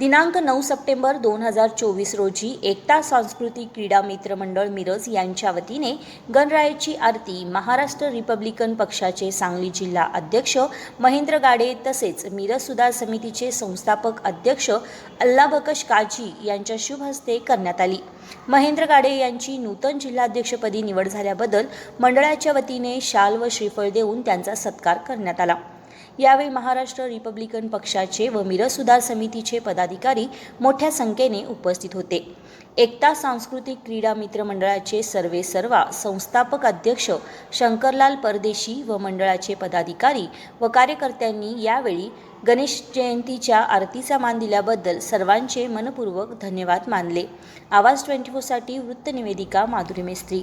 दिनांक नऊ सप्टेंबर दोन हजार चोवीस रोजी एकता सांस्कृतिक क्रीडा मित्र मंडळ मिरज यांच्या वतीने गणरायाची आरती महाराष्ट्र रिपब्लिकन पक्षाचे सांगली जिल्हा अध्यक्ष महेंद्र गाडे तसेच मिरज सुधार समितीचे संस्थापक अध्यक्ष अल्लाबकश काजी यांच्या शुभ हस्ते करण्यात आली. महेंद्र गाडे यांची नूतन जिल्हाध्यक्षपदी निवड झाल्याबद्दल मंडळाच्या वतीने शाल व श्रीफळ देऊन त्यांचा सत्कार करण्यात आला. यावेळी महाराष्ट्र रिपब्लिकन पक्षाचे व मिरज सुधार समितीचे पदाधिकारी मोठ्या संख्येने उपस्थित होते. एकता सांस्कृतिक क्रीडा मित्र मंडळाचे सर्वे सर्वा संस्थापक अध्यक्ष शंकरलाल परदेशी व मंडळाचे पदाधिकारी व कार्यकर्त्यांनी यावेळी गणेश जयंतीच्या आरतीचा मान दिल्याबद्दल सर्वांचे मनपूर्वक धन्यवाद मानले. आवाज ट्वेंटी फोरसाठी वृत्तनिवेदिका माधुरी मेस्त्री.